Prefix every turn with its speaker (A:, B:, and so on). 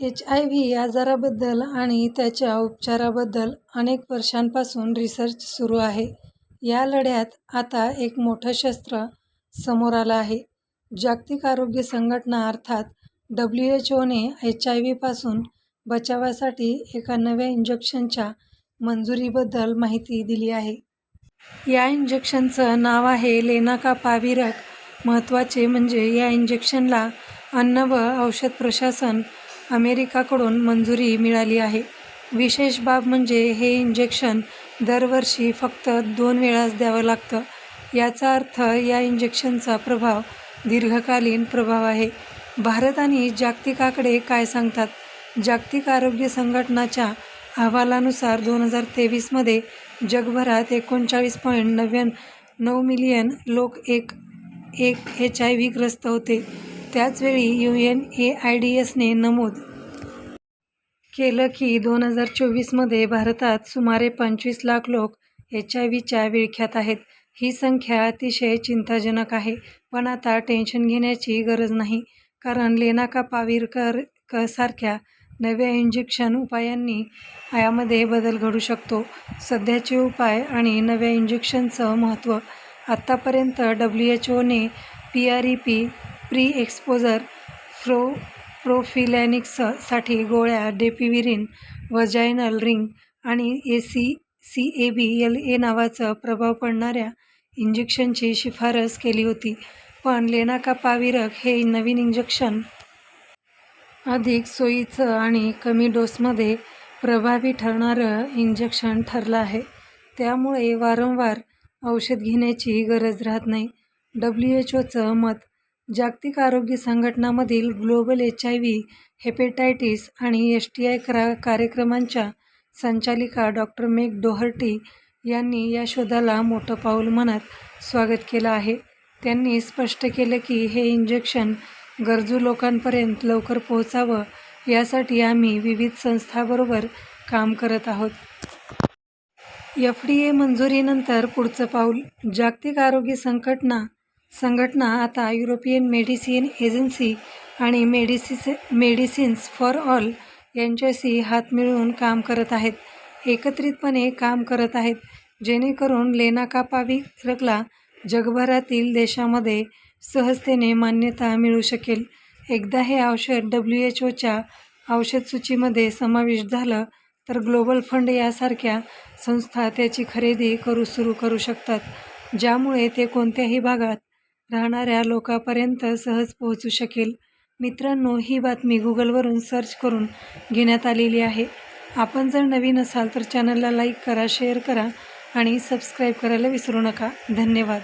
A: H I V आजाराबद्दल आणि त्याच्या उपचाराबद्दल अनेक वर्षांपासून रिसर्च सुरू आहे. या लढ्यात आता एक मोठं शस्त्र समोर आलं आहे. जागतिक आरोग्य संघटना अर्थात डब्ल्यू एच ओने एच आय व्हीपासून बचावासाठी एका नव्या इंजेक्शनच्या मंजुरीबद्दल माहिती दिली आहे. या इंजेक्शनचं नाव आहे लेनाका पाविरक. महत्त्वाचे म्हणजे या इंजेक्शनला अन्न व औषध प्रशासन अमेरिकाकडून मंजुरी मिळाली आहे. विशेष बाब म्हणजे हे इंजेक्शन दरवर्षी फक्त दोन वेळाच द्यावं लागतं. याचा अर्थ या इंजेक्शनचा प्रभाव दीर्घकालीन प्रभाव आहे. भारत आणि जागतिकाकडे काय सांगतात? जागतिक आरोग्य संघटनाच्या अहवालानुसार दोन हजार तेवीसमध्ये जगभरात एकोणचाळीस पॉईंट नव्याण्णव मिलियन लोक एक एक एच आय व्हीग्रस्त होते. त्याचवेळी U N A I D एसने नमूद केलं की दोन हजार चोवीसमध्ये भारतात सुमारे पंचवीस लाख लोक एच आय व्हीच्या विळख्यात आहेत. ही संख्या अतिशय चिंताजनक आहे. पण आता टेन्शन घेण्याची गरज नाही. कारण लेनाकापाविरकर क सारख्या नव्या इंजेक्शन उपायांनी यामध्ये बदल घडू शकतो. सध्याचे उपाय आणि नव्या इंजेक्शनचं महत्त्व आत्तापर्यंत W H one P R E P pre exposure फ्रो प्रोफिलॅनिक्ससाठी गोळ्या डेपिविरिन वजायनल रिंग आणि A C C A B L A नावाचं प्रभाव पडणाऱ्या इंजेक्शनची शिफारस केली होती. पण लेनाकापाविरक हे नवीन इंजेक्शन अधिक सोयीचं आणि कमी डोसमध्ये प्रभावी ठरणारं इंजेक्शन ठरलं आहे. त्यामुळे वारंवार औषध घेण्याची गरज राहत नाही. डब्ल्यू एच ओचं मत जागतिक आरोग्य संघटनामधील global H I V hepatitis आणि एस टी आय क्रा कार्यक्रमांच्या संचालिका डॉक्टर मेक डोहर्टी यांनी या शोधाला मोठं पाऊल म्हणत स्वागत केलं आहे. त्यांनी स्पष्ट केलं की हे इंजेक्शन गरजू लोकांपर्यंत लवकर पोहोचावं यासाठी आम्ही विविध संस्थांबरोबर काम करत आहोत. एफ डी ए मंजुरीनंतर पुढचं पाऊल जागतिक आरोग्य संघटना संघटना आता युरोपियन मेडिसिन एजन्सी आणि मेडिसिस मेडिसिन्स फॉर ऑल यांच्याशी हात मिळवून काम करत आहेत. एकत्रितपणे काम करत आहेत. जेणेकरून लेनाकापाविरकला जगभरातील देशामध्ये सहजतेने मान्यता मिळू शकेल. एकदा हे औषध डब्ल्यू एच ओच्या औषधसूचीमध्ये समाविष्ट झालं तर ग्लोबल फंड यासारख्या संस्था त्याची खरेदी करू सुरू करू शकतात ज्यामुळे ते कोणत्याही भागात राहणाऱ्या लोकांपर्यंत सहज पोहोचू शकेल. मित्रांनो ही बातमी गुगलवरून सर्च करून घेण्यात आलेली आहे. आपण जर नवीन असाल तर चॅनलला लाईक करा शेअर करा आणि सबस्क्राईब करायला विसरू नका. धन्यवाद.